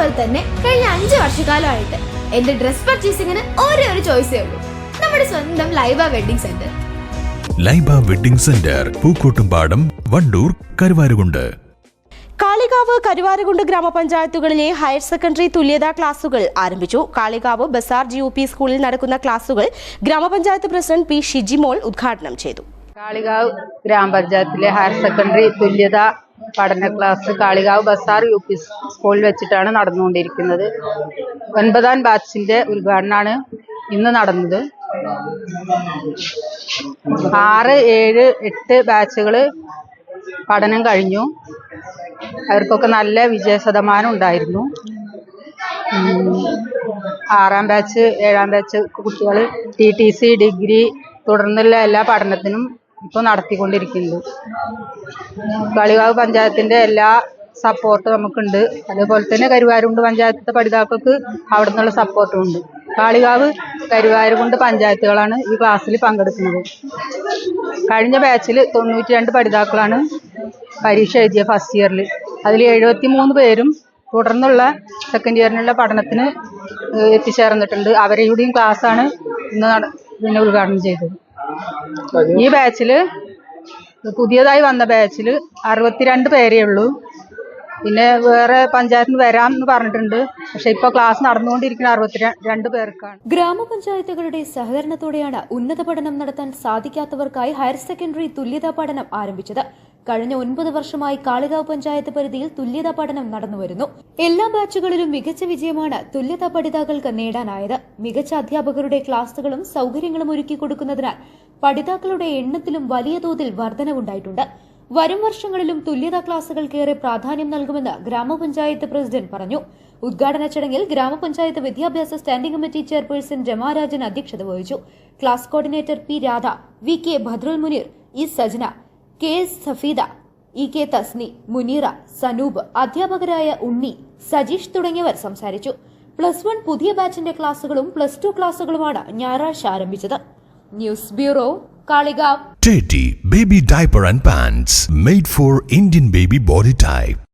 അതുപോലെ തന്നെ കഴിഞ്ഞ അഞ്ച് വർഷക്കാലമായിട്ട് എന്റെ ഡ്രസ് പർച്ചേസിങ്ങിന് ഒരേ ഒരു ചോയ്സേ ഉള്ളൂ. നമ്മുടെ സ്വന്തം Laiba wedding centre. Laiba wedding centre Pookkottumpadam Wandoor Karuvarakundu. Kalikavu Karuvarakundu ഗ്രാമപഞ്ചായത്തുകളിലെ higher secondary തുല്യതാ ക്ലാസുകൾ ആരംഭിച്ചു. Kalikavu Bazar G U P സ്കൂളിൽ നടക്കുന്ന ക്ലാസുകൾ ഗ്രാമപഞ്ചായത്ത് പ്രസിഡന്റ് പി ഷിജിമോൾ ഉദ്ഘാടനം ചെയ്തു. കാളികാവ് ഗ്രാമപഞ്ചായത്തിലെ ഹയർ സെക്കൻഡറി തുല്യത പഠന class Kalikavu Bazar U P സ്കൂളിൽ വെച്ചിട്ടാണ് നടന്നുകൊണ്ടിരിക്കുന്നത്. ഒൻപതാം ബാച്ചിന്റെ ഉദ്ഘാടനമാണ് ഇന്ന് നടന്നത്. ആറ് ഏഴ് എട്ട് ബാച്ചുകൾ പഠനം കഴിഞ്ഞു. അവർക്കൊക്കെ നല്ല വിജയ ശതമാനം ഉണ്ടായിരുന്നു ആറാം ബാച്ച് ഏഴാം ബാച്ച് കുട്ടികൾ ടി ടി സി ഡിഗ്രി തുടർന്നുള്ള എല്ലാ പഠനത്തിനും ഇപ്പോൾ നടത്തിക്കൊണ്ടിരിക്കുന്നത് കളികാവ് പഞ്ചായത്തിന്റെ എല്ലാ സപ്പോർട്ട് നമുക്കുണ്ട്. അതേപോലെ തന്നെ കരുവാരുകുണ്ട് പഞ്ചായത്തിലെ പഠിതാക്കൾക്ക് അവിടെ നിന്നുള്ള സപ്പോർട്ടും ഉണ്ട്. കാളികാവ് കരുവാരുകുണ്ട് പഞ്ചായത്തുകളാണ് ഈ ക്ലാസ്സിൽ പങ്കെടുക്കുന്നത്. കഴിഞ്ഞ ബാച്ചിൽ തൊണ്ണൂറ്റി രണ്ട് പഠിതാക്കളാണ് പരീക്ഷ എഴുതിയ ഫസ്റ്റ് ഇയറിൽ അതിൽ എഴുപത്തി മൂന്ന് പേരും തുടർന്നുള്ള സെക്കൻഡ് ഇയറിനുള്ള പഠനത്തിന് എത്തിച്ചേർന്നിട്ടുണ്ട്. അവരെയുടെയും ക്ലാസ്സാണ് ഇന്ന് പിന്നെ ഉദ്ഘാടനം ചെയ്തത്. ഈ ബാച്ചിൽ പുതിയതായി വന്ന ബാച്ചിൽ അറുപത്തിരണ്ട് പേരേ ഉള്ളൂ. പിന്നെ വേറെ പഞ്ചായത്തിന് വരാം എന്ന് പറഞ്ഞിട്ടുണ്ട്. പക്ഷെ ഇപ്പൊ ക്ലാസ് നടന്നുകൊണ്ടിരിക്കുന്ന അറുപത്തിരണ്ട് പേർക്കാണ്. ഗ്രാമപഞ്ചായത്തുകളുടെ സഹകരണത്തോടെയാണ് ഉന്നത പഠനം നടത്താൻ സാധിക്കാത്തവർക്കായി ഹയർ സെക്കൻഡറി തുല്യതാ പഠനം ആരംഭിച്ചത്. കഴിഞ്ഞ ഒൻപത് വർഷമായി കാളികാവ് പഞ്ചായത്ത് പരിധിയിൽ തുല്യതാ പഠനം നടന്നുവരുന്നു എല്ലാ ബാച്ചുകളിലും മികച്ച വിജയമാണ് തുല്യതാ പഠിതാക്കൾക്ക് നേടാനായത്. മികച്ച അധ്യാപകരുടെ ക്ലാസുകളും സൗകര്യങ്ങളും ഒരുക്കി കൊടുക്കുന്നതിനാൽ പഠിതാക്കളുടെ എണ്ണത്തിലും വലിയ തോതിൽ വർധനവുണ്ടായിട്ടുണ്ട്. വരും വർഷങ്ങളിലും തുല്യതാ ക്ലാസുകൾക്കേറെ പ്രാധാന്യം നൽകുമെന്ന് ഗ്രാമപഞ്ചായത്ത് പ്രസിഡന്റ് പറഞ്ഞു. ഉദ്ഘാടന ചടങ്ങിൽ ഗ്രാമപഞ്ചായത്ത് വിദ്യാഭ്യാസ സ്റ്റാൻഡിംഗ് കമ്മിറ്റി ചെയർപേഴ്സൺ രമാരാജൻ അധ്യക്ഷത വഹിച്ചു. Class coordinator P Radha V K Badrul Muneer E Sajana K S Safeeda E K Thasni Muneera Sanoop അധ്യാപകരായ ഉണ്ണി സജീഷ് തുടങ്ങിയവർ സംസാരിച്ചു. പ്ലസ് വൺ പുതിയ ബാച്ചിന്റെ ക്ലാസുകളും പ്ലസ് ടു ക്ലാസുകളുമാണ് ഞായറാഴ്ച ആരംഭിച്ചത്. News bureau Kalikavu Teddy Baby Diaper and Pants made for Indian baby body type.